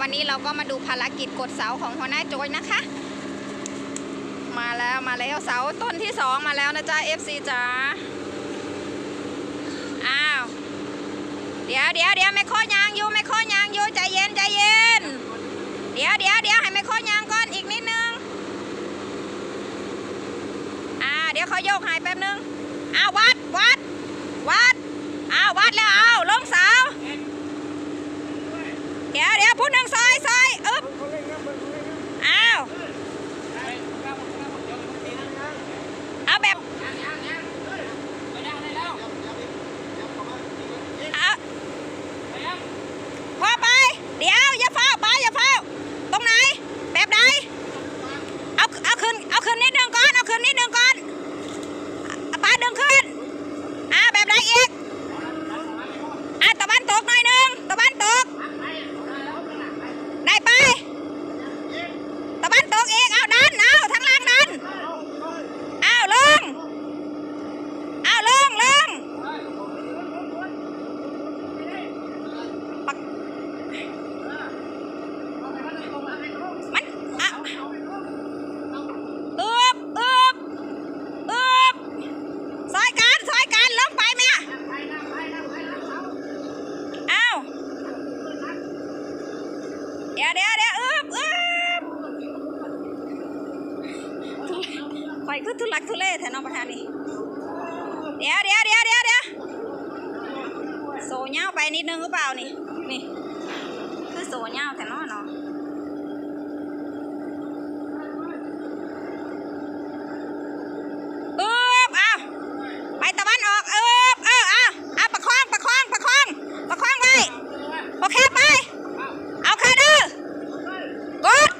วันนี้เราก็มาดูภารกิจกดเสาของหัวหน้าโจยนะคะ มาแล้วมาแล้วเสาต้นที่สองมาแล้วนะจ๊ะ FC จ๋าอ้าวเดี๋ยวเดี๋ยวเดี๋ยวไม่ข้อยางอยู่ไม่ข้อยางอยู่ใจเย็นใจเย็น เดี๋ยวเดี๋ยวเดี๋ยวให้ไม่ข้อยางก่อนอีกนิดนึงอ่าเดี๋ยวเขาโยกหายแป๊บนึงอ้าววัดวัดวัดอ้าววัดแล้วเอาลงเสา ดี๋ยวเดี๋ยวพูดหนึ่งซอยซอยอึ๊บอ้าวเอาแบบเอาพอไป เดี๋ยวอย่าเฝ้าไปอย่าเฝ้าตรงไหน แบบไหนเอาเอาขึ้นเอาขึ้นนิดนึงก่อนเอาขึ้นนิดนึงก่อนเอาปาดึงขึ้นอ่าแบบไหนอีกอะตะวันตกหน่อยหนึงตะวันตก ได้ไป ตะวันตกอีก เอาดัน เอาทางล่างดัน เอาลง เอาลงลงปักมันอะอึบอึบอึบซอยการซอยการลงไปแม่เอาเดี๋ยวเดี๋ยวเดี๋ยวอึบอึบคอยคือทุลักทุเลแทนน้องประธานนี่ เดี๋ยวเดี๋ยวเดี๋ยวเดี๋ยวเดี๋ยวโซเงาไปนิดนึงหรือเปล่านี่ นี่ คือโซเงาแต่น้อเนาะอึบเอาไปตะวันออกอึบเออเอาเอาประคองประคองประคองประคองไว้โอเคไป เอาค่ะเด้อกด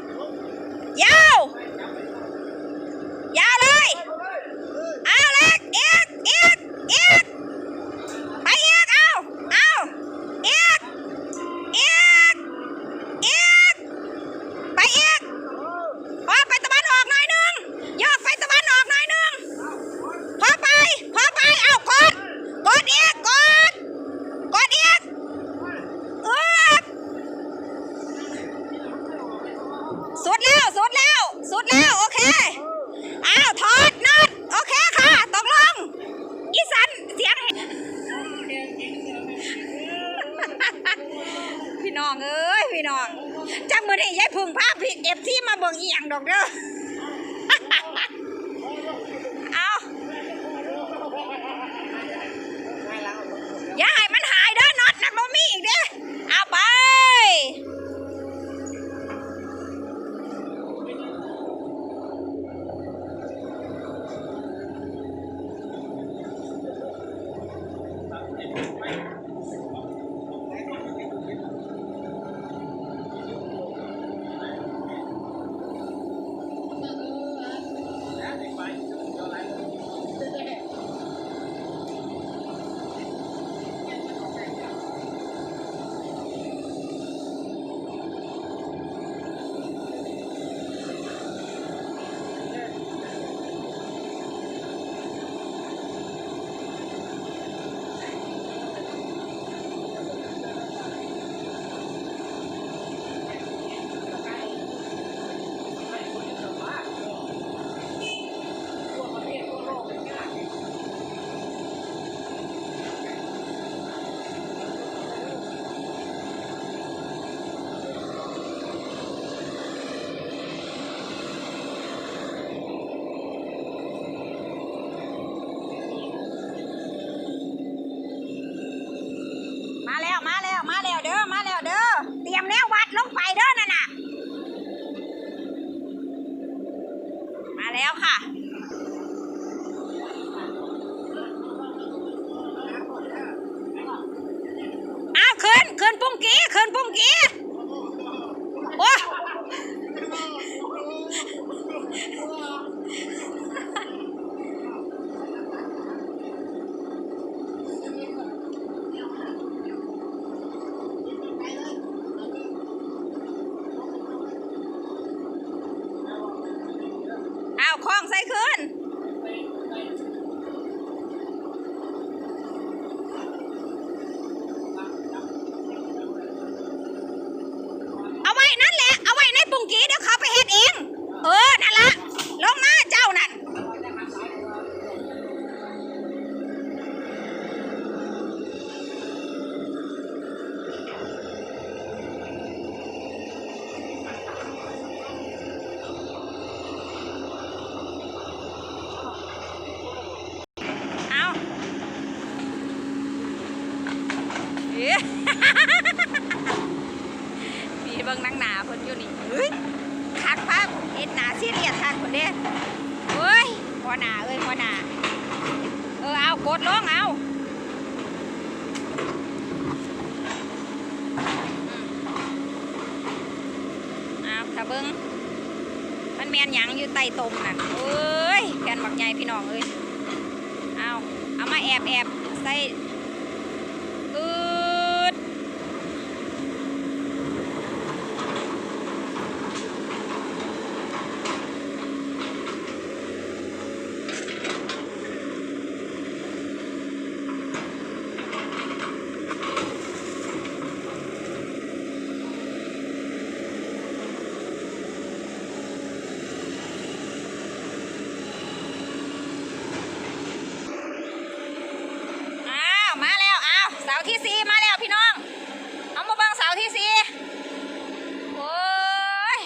ยาวยาวเลย เอาเล็กอีกอีกอีกไปอีกเอาเอาอีกอีกอีกไปอีกพอไปตะวันออกหน่อยหนึงโยกไปตะวันออกหน่อยหนึงพอไปพอไปเอากดกดอีกกดกดอีกอึบสุดแล้วสุดแล้วสุดแล้วโอเค อ้าวถอดน็อตโอเคค่ะตกลงอีสันเสียง พี่น้องเอ้ยพี่น้องจังมือนี่ยายพึ่งภาพผิดเอฟที่มาเบิ่ งอีหยังดอกเด้อ เอาอย่าให้มันหายเด้อน็อตนะบ่มีอีกเด้อเอาไป ada หัวน้าเอ้ยหัวน้าเออเอากดลงเอาเอาทะเบิ้งมันแมนหยังอยู่ใต้ตมน่ะเอ้ยแกนบักใหญ่พี่น้องเอ้ยเอาเอามาแอบแอบใส่าที่สี่มาแล้วพี่น้อง เอามาฟังเสาที่สี่โอ้ย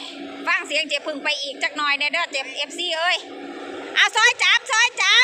ฟังเสียงเจ็บพึ่งไปอีกจักหน่อยเด้อเจ็บเอฟซีเอ้ยเอาซอยจับซอยจับ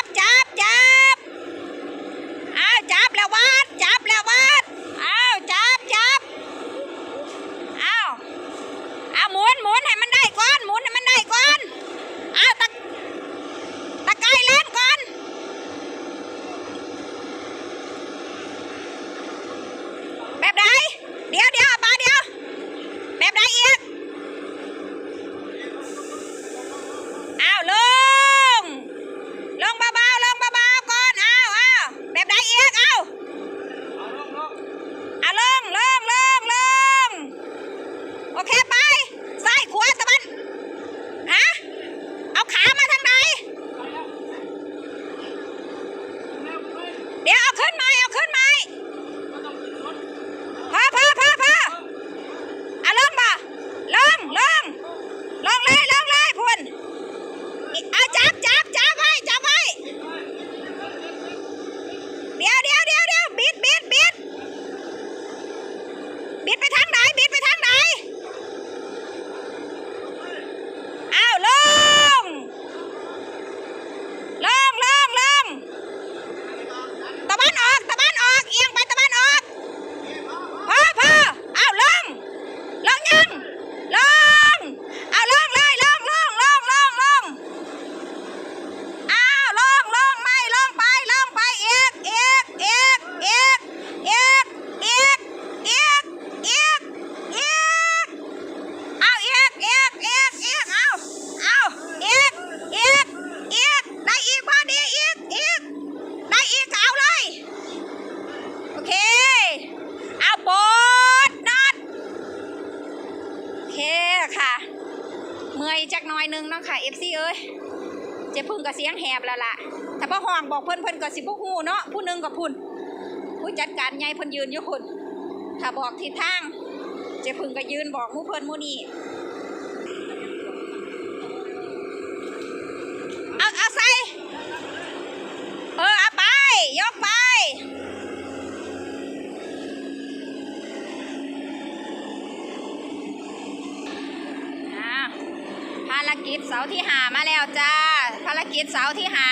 อยนึงเนาะค่ะเอฟซีเอ้ยเจ๊พึ่งก็เสียงแหบแล้วล่ะแต่พ่อห้องบอกเพื่อนเพื่อนก็สิบ่ฮู้เนาะผู้นึงกับพุ่นผู้จัดการใหญ่เพิ่นยืนอยู่คุณถ้าบอกทิศทางเจ๊พึ่งก็ยืนบอกมู่เพิ่นมู่นี่ารกิจเสาที่หามาแล้วจ้า ภารกิจเสาที่หา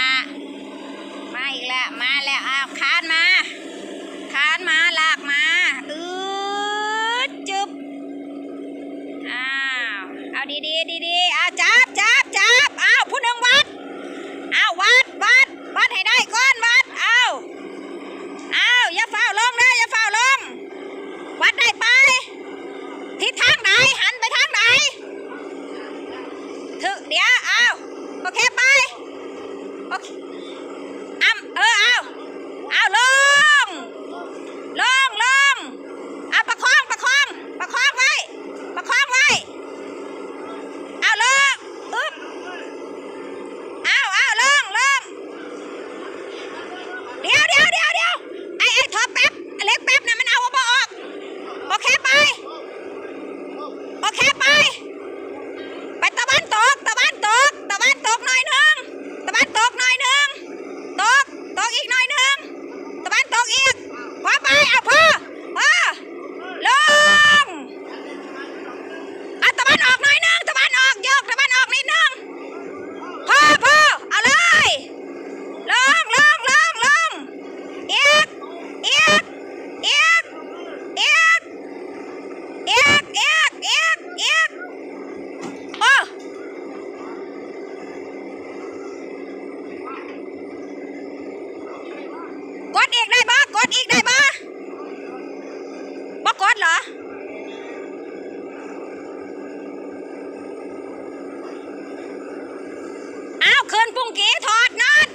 กี้ถอดน็อต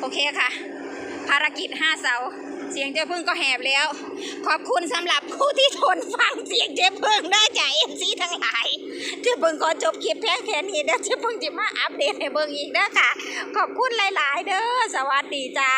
โอเคค่ะ ภารกิจห้าเสา เสียงเจ๊พึ่งก็แหบแล้ว ขอบคุณสำหรับผู้ที่ทนฟังเสียงเจ๊พึ่งได้จากเอ็มซีทั้งหลาย เจ๊พึ่งขอจบคลิปแค่แค่นี้นะเจ๊พึ่งจะมาอัปเดตให้เบิ่งอีกนะค่ะ ขอบคุณหลาย ๆ เด้อ สวัสดีจ้า